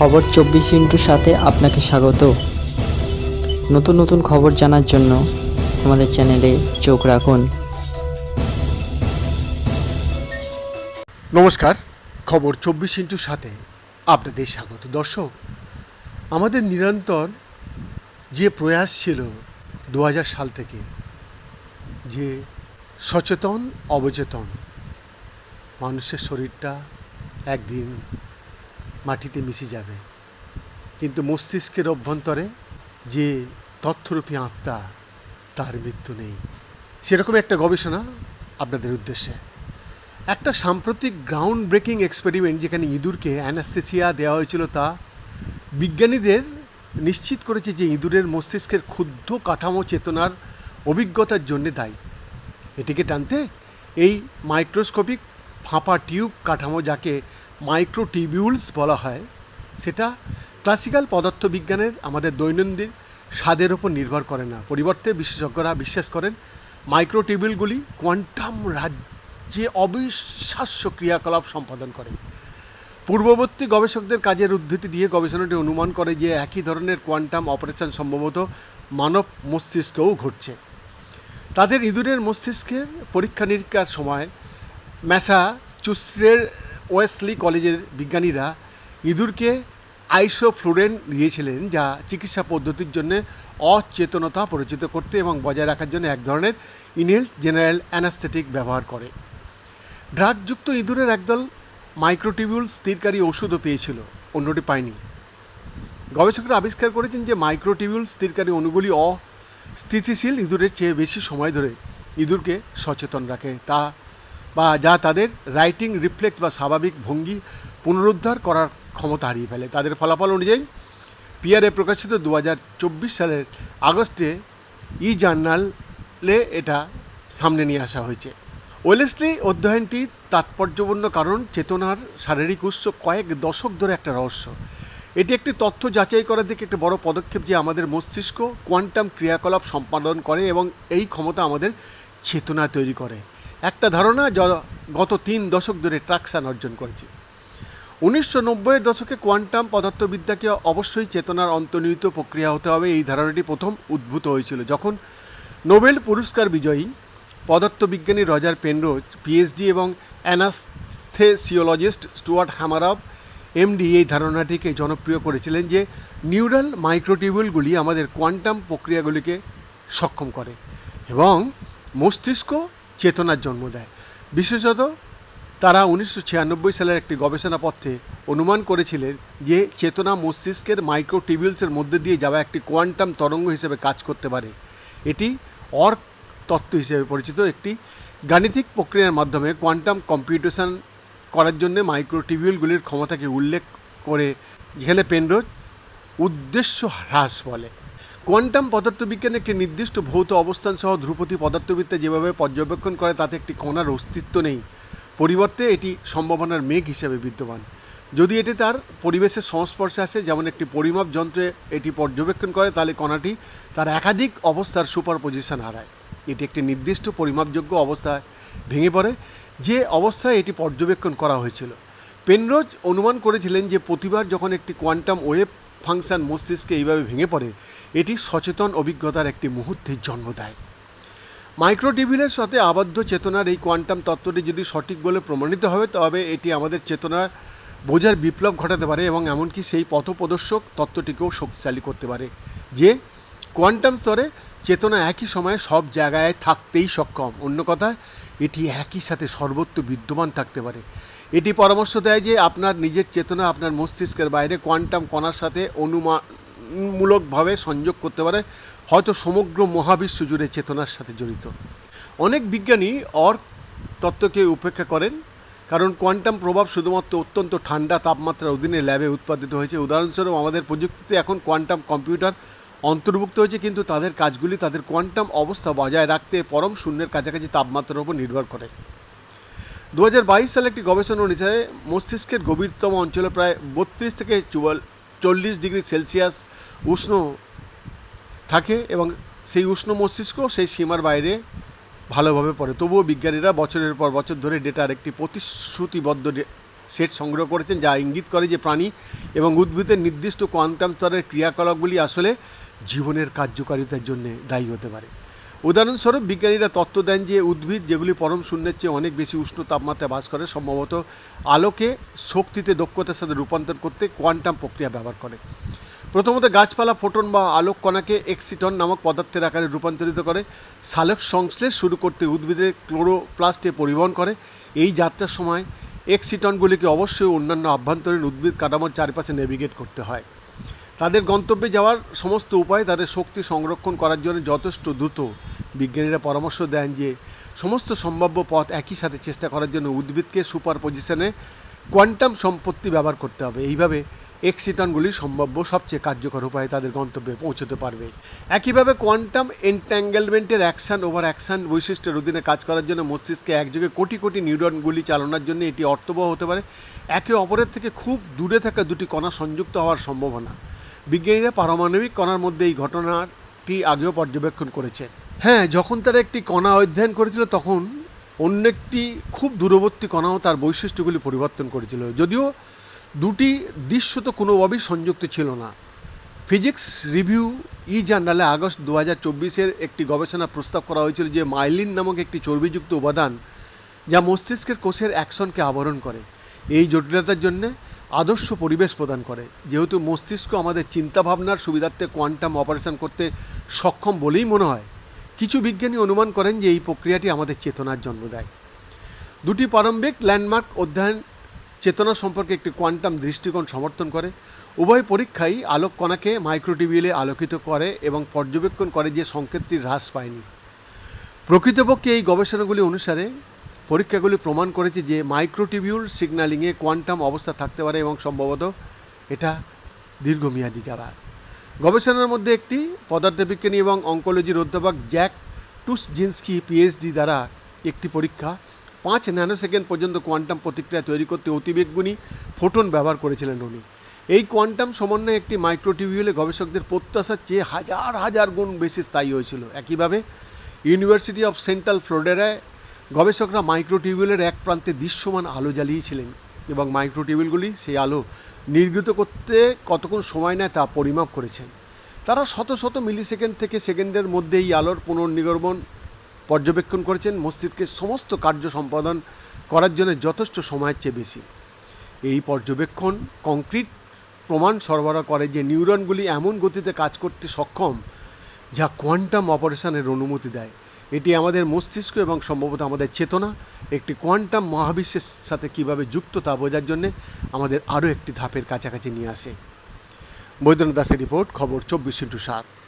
খবর চব্বিশ ইন্টুর সাথে আপনাকে স্বাগত। নতুন নতুন খবর জানার জন্য আমাদের চ্যানেলে চোখ রাখুন। নমস্কার, খবর চব্বিশ ইন্টুর সাথে আপনাদের স্বাগত। দর্শক, আমাদের নিরন্তর যে প্রয়াস ছিল দু হাজার সাল থেকে, যে সচেতন, অবচেতন মানুষের শরীরটা একদিন মাটিতে মিশে যাবে। কিন্তু মস্তিষ্কের অভ্যন্তরে যে তথ্যরূপী আত্মা, তার মৃত্যু নেই। সেরকম একটা গবেষণা আপনাদের উদ্দেশ্যে। একটা সাম্প্রতিক গ্রাউন্ড ব্রেকিং এক্সপেরিমেন্ট যেখানে ইঁদুরকে অ্যানাস্থেসিয়া দেওয়া হয়েছিল তা বিজ্ঞানীদের নিশ্চিত করেছে যে ইঁদুরের মস্তিষ্কের ক্ষুদ্র কাঠামো চেতনার অভিজ্ঞতার জন্য দায়ী। এটিকে টানতে এই মাইক্রোস্কোপিক ফাঁপা টিউব কাঠামো যাকে মাইক্রোটিবিউলস বলা হয়, সেটা ক্লাসিক্যাল পদার্থবিজ্ঞানের আমাদের দৈনন্দিন স্বাদের ওপর নির্ভর করে না। পরিবর্তে বিশেষজ্ঞরা বিশ্বাস করেন মাইক্রোটিবিউলগুলি কোয়ান্টাম রাজ্যে অবিশ্বাস্য ক্রিয়াকলাপ সম্পাদন করে। পূর্ববর্তী গবেষকদের কাজের উদ্ধৃতি দিয়ে গবেষণাটি অনুমান করে যে একই ধরনের কোয়ান্টাম অপারেশন সম্ভবত মানব মস্তিষ্কেও ঘটছে। তাদের ইঁদুরের মস্তিষ্কের পরীক্ষা নিরীক্ষার সময় ম্যাসাচুসের ওয়েসলি কলেজের বিজ্ঞানীরা ইঁদুরকে আইসোফ্লুরেন দিয়েছিলেন, যা চিকিৎসা পদ্ধতির জন্য অচেতনতা পরিচিত করতে এবং বজায় রাখার জন্য এক ধরনের ইনেল জেনারেল অ্যানাস্থেটিক ব্যবহার করে। ড্রাগযুক্ত ইঁদুরের একদল মাইক্রোটিবিউল স্থিরকারী ওষুধও পেয়েছিল, অন্যটি পায়নি। গবেষকরা আবিষ্কার করেছেন যে মাইক্রোটিবিউল স্থিরকারী অণুগুলি অস্থিতিশীল ইঁদুরের চেয়ে বেশি সময় ধরে ইঁদুরকে সচেতন রাখে, তা বা যা তাদের রাইটিং রিফ্লেক্স বা স্বাভাবিক ভঙ্গি পুনরুদ্ধার করার ক্ষমতা হারিয়ে ফেলে। তাদের ফলাফল অনুযায়ী পিয়ারে প্রকাশিত দু হাজার চব্বিশ সালের আগস্টে ই জার্নালে এটা সামনে নিয়ে আসা হয়েছে। ওয়েলেসলি অধ্যয়নটি তাৎপর্যপূর্ণ কারণ, চেতনার শারীরিক উৎস কয়েক দশক ধরে একটা রহস্য। এটি একটি তথ্য যাচাই করার দিকে একটি বড় পদক্ষেপ যে আমাদের মস্তিষ্ক কোয়ান্টাম ক্রিয়াকলাপ সম্পাদন করে এবং এই ক্ষমতা আমাদের চেতনা তৈরি করে। একটা ধারণা গত তিন দশক ধরে ট্রাকশান অর্জন করেছে। উনিশশো নব্বইয়ের দশকে কোয়ান্টাম পদার্থবিদ্যাকে অবশ্যই চেতনার অন্তর্নিহিত প্রক্রিয়া হতে হবে, এই ধারণাটি প্রথম উদ্ভূত হয়েছিল যখন নোবেল পুরস্কার বিজয়ী পদার্থবিজ্ঞানী রজার পেনরোজ, পিএইচডি এবং অ্যানাস্থেসিওলজিস্ট স্টুয়ার্ট হ্যামারব এমডি, এই ধারণাটিকে জনপ্রিয় করেছিলেন যে নিউরাল মাইক্রোটিউবুলগুলি আমাদের কোয়ান্টাম প্রক্রিয়াগুলিকে সক্ষম করে এবং মস্তিষ্ক চেতনার জন্ম দেয়। বিশেষত তারা উনিশশো ছিয়ানব্বই সালের একটি গবেষণাপত্রে অনুমান করেছিলেন যে চেতনা মস্তিষ্কের মাইক্রো মাইক্রোটিবিউলসের মধ্যে দিয়ে যাওয়া একটি কোয়ান্টাম তরঙ্গ হিসেবে কাজ করতে পারে। এটি অর্ক তত্ত্ব হিসেবে পরিচিত একটি গাণিতিক প্রক্রিয়ার মাধ্যমে কোয়ান্টাম কম্পিউটেশন করার জন্য মাইক্রোটিবিউলগুলির ক্ষমতাকে উল্লেখ করে যেখানে পেনরোজ উদ্দেশ্য হ্রাস বলে। কোয়ান্টাম পদার্থবিজ্ঞান একটি নির্দিষ্ট ভৌত অবস্থান সহ ধ্রুপদী পদার্থবিদ্যা যেভাবে পর্যবেক্ষণ করে, তাতে একটি কণার অস্তিত্ব নেই। পরিবর্তে এটি সম্ভাবনার মেঘ হিসেবে বিদ্যমান। যদি এটি তার পরিবেশের সংস্পর্শে আসে, যেমন একটি পরিমাপ যন্ত্রে এটি পর্যবেক্ষণ করে, তাহলে কণাটি তার একাধিক অবস্থার সুপার পজিশন হারায়। এটি একটি নির্দিষ্ট পরিমাপযোগ্য অবস্থায় ভেঙে পড়ে, যে অবস্থায় এটি পর্যবেক্ষণ করা হয়েছিল। পেনরোজ অনুমান করেছিলেন যে প্রতিবার যখন একটি কোয়ান্টাম ওয়েভ ফাংশন মস্তিষ্কে এইভাবে ভেঙে পড়ে এটি সচেতন অভিজ্ঞতার একটি মুহূর্তের জন্ম দেয়। মাইক্রোটিবিলের সাথে আবদ্ধ চেতনার এই কোয়ান্টাম তত্ত্বটি যদি সঠিক বলে প্রমাণিত হবে, তবে এটি আমাদের চেতনার বোঝার বিপ্লব ঘটাতে পারে এবং এমনকি সেই পথপ্রদর্শক তত্ত্বটিকেও শক্তিশালী করতে পারে, যে কোয়ান্টাম স্তরে চেতনা একই সময়ে সব জায়গায় থাকতেই সক্ষম। অন্য কথায়, এটি একই সাথে সর্বত্র বিদ্যমান থাকতে পারে। এটি পরামর্শ দেয় যে আপনার নিজের চেতনা, আপনার মস্তিষ্কের বাইরে কোয়ান্টাম কণার সাথে অনুমানমূলকভাবে সংযোগ করতে পারে, হয়তো সমগ্র মহাবিশ্ব জুড়ে চেতনার সাথে জড়িত। অনেক বিজ্ঞানী অর্ক তত্ত্বকে উপেক্ষা করেন, কারণ কোয়ান্টাম প্রভাব শুধুমাত্র অত্যন্ত ঠান্ডা তাপমাত্রার অধীনে ল্যাবে উৎপাদিত হয়েছে। উদাহরণস্বরূপ, আমাদের প্রযুক্তিতে এখন কোয়ান্টাম কম্পিউটার অন্তর্ভুক্ত হয়েছে, কিন্তু তাদের কাজগুলি তাদের কোয়ান্টাম অবস্থা বজায় রাখতে পরম শূন্যের কাছাকাছি তাপমাত্রার উপর নির্ভর করে। দু হাজার বাইশ সালে একটি গবেষণা অনুযায়ী, মস্তিষ্কের গভীরতম অঞ্চলে প্রায় বত্রিশ থেকে চুয়াল চল্লিশ ডিগ্রি সেলসিয়াস উষ্ণ থাকে এবং সেই উষ্ণ মস্তিষ্ক সেই সীমার বাইরে ভালোভাবে পড়ে। তবুও বিজ্ঞানীরা বছরের পর বছর ধরে ডেটার একটি প্রতিশ্রুতিবদ্ধ সেট সংগ্রহ করেছেন যা ইঙ্গিত করে যে প্রাণী এবং উদ্ভিদের নির্দিষ্ট কোয়ান্টাম স্তরের ক্রিয়াকলাপগুলি আসলে জীবনের কার্যকারিতার জন্য দায়ী হতে পারে। উদাহরণস্বরূপ, বিজ্ঞানীরা তত্ত্ব দেন যে উদ্ভিদ যেগুলি পরম শূন্যের চেয়ে অনেক বেশি উষ্ণ তাপমাত্রায় বাস করে, সম্ভবত আলোকে শক্তিতে দক্ষতার সাথে রূপান্তর করতে কোয়ান্টাম প্রক্রিয়া ব্যবহার করে। প্রথমত গাছপালা, ফোটন বা আলোক কণাকে এক্সিটন নামক পদার্থের আকারে রূপান্তরিত করে, সালোক সংশ্লেষ শুরু করতে উদ্ভিদের ক্লোরোপ্লাস্টে পরিবহন করে। এই যাত্রার সময় এক্সিটনগুলিকে অবশ্যই অন্যান্য আভ্যন্তরীণ উদ্ভিদ কাঠামোর চারপাশে নেভিগেট করতে হয়। তাদের গন্তব্যে যাওয়ার সমস্ত উপায় তাদের শক্তি সংরক্ষণ করার জন্য যথেষ্ট দ্রুত বিজ্ঞানীরা পরামর্শ দেন যে সমস্ত সম্ভাব্য পথ একই সাথে চেষ্টা করার জন্য উদ্ভিদকে সুপার পজিশনে কোয়ান্টাম সম্পত্তি ব্যবহার করতে হবে। এইভাবে এক্সিটনগুলি সম্ভাব্য সবচেয়ে কার্যকর উপায়ে তাদের গন্তব্যে পৌঁছতে পারবে। একইভাবে কোয়ান্টাম এন্ট্যাঙ্গেলমেন্টের অ্যাকশন ওভার অ্যাকশন বৈশিষ্ট্যের অধীনে কাজ করার জন্য মস্তিষ্কে একযোগে কোটি কোটি নিউরনগুলি চালানোর জন্য এটি অর্থবহ হতে পারে। একে অপরের থেকে খুব দূরে থাকা দুটি কণা সংযুক্ত হওয়ার সম্ভাবনা। বিজ্ঞানীরা পারমাণবিক কণার মধ্যে এই ঘটনাটি আগেও পর্যবেক্ষণ করেছেন। হ্যাঁ যখন তারা একটি কণা অধ্যয়ন করেছিল, তখন অন্য একটি খুব দূরবর্তী কণাও তার বৈশিষ্ট্যগুলি পরিবর্তন করেছিল। যদিও দুটি দৃশ্য তো কোনোভাবেই সংযুক্ত ছিল না। ফিজিক্স রিভিউ ই জার্নালে আগস্ট দু হাজার চব্বিশের একটি গবেষণা প্রস্তাব করা হয়েছিল যে মাইলিন নামক একটি চর্বিযুক্ত উপাদান যা মস্তিষ্কের কোষের অ্যাকশনকে আবরণ করে। এই জটিলতার জন্য আদর্শ পরিবেশ প্রদান করে। যেহেতু মস্তিষ্ক আমাদের চিন্তাভাবনার সুবিধার্থে কোয়ান্টাম অপারেশন করতে সক্ষম বলেই মনে হয়। কিছু বিজ্ঞানী অনুমান করেন যে এই প্রক্রিয়াটি আমাদের চেতনার জন্ম দেয়। দুটি প্রারম্ভিক ল্যান্ডমার্ক অধ্যয়ন চেতনা সম্পর্কে একটি কোয়ান্টাম দৃষ্টিকোণ সমর্থন করে। উভয় পরীক্ষাই আলোক কণাকে মাইক্রোটিবিউলে আলোকিত করে এবং পর্যবেক্ষণ করে যে সংকেতটি হ্রাস পায়নি। প্রকৃতপক্ষে এই গবেষণাগুলি অনুসারে পরীক্ষাগুলি প্রমাণ করেছে যে মাইক্রোটিবিউল সিগন্যালিংয়ে কোয়ান্টাম অবস্থা থাকতে পারে এবং সম্ভবত এটা দীর্ঘমেয়াদী কাবার গবেষণার মধ্যে একটি পদার্থবিজ্ঞানী এবং অঙ্কোলজির অধ্যাপক জ্যাক টুসজিন্সকি পিএইচডি দ্বারা একটি পরীক্ষা পাঁচ ন্যানোসেকেন্ড পর্যন্ত কোয়ান্টাম প্রতিক্রিয়া তৈরি করতে অতিবেগুনি ফোটন ব্যবহার করেছিলেন উনি। এই কোয়ান্টাম সমন্বয়ে একটি মাইক্রোটিবিউলে গবেষকদের প্রত্যাশার চেয়ে হাজার হাজার গুণ বেশি স্থায়ী হয়েছিল। একইভাবে ইউনিভার্সিটি অফ সেন্ট্রাল ফ্লোরিডায় গবেষকরা মাইক্রোটিবিউলের এক প্রান্তে দৃশ্যমান আলো জ্বালিয়েছিলেন এবং মাইক্রোটিবিউলগুলি সেই আলো নির্গত করতে কতক্ষণ সময় নেয় তা পরিমাপ করেছেন। তারা শত শত মিলিসেকেন্ড থেকে সেকেন্ডের মধ্যে এই আলোর পুনর্নিগমন পর্যবেক্ষণ করেছেন। মস্তিষ্কের সমস্ত কার্য সম্পাদন করার জন্য যথেষ্ট সময়ের চেয়ে বেশি। এই পর্যবেক্ষণ কংক্রিট প্রমাণ সরবরাহ করে যে নিউরনগুলি এমন গতিতে কাজ করতে সক্ষম যা কোয়ান্টাম অপারেশনের অনুমতি দেয়। এটি আমাদের মস্তিষ্ক এবং সম্ভবত আমাদের চেতনা, একটি কোয়ান্টাম মহাবিশ্বের সাথে কীভাবে যুক্ত তা বোঝার জন্যে আমাদের আরও একটি ধাপের কাছাকাছি নিয়ে আসে। বৈদ্যনাথ দাসের রিপোর্ট, খবর চব্বিশ ইন্টু সাত।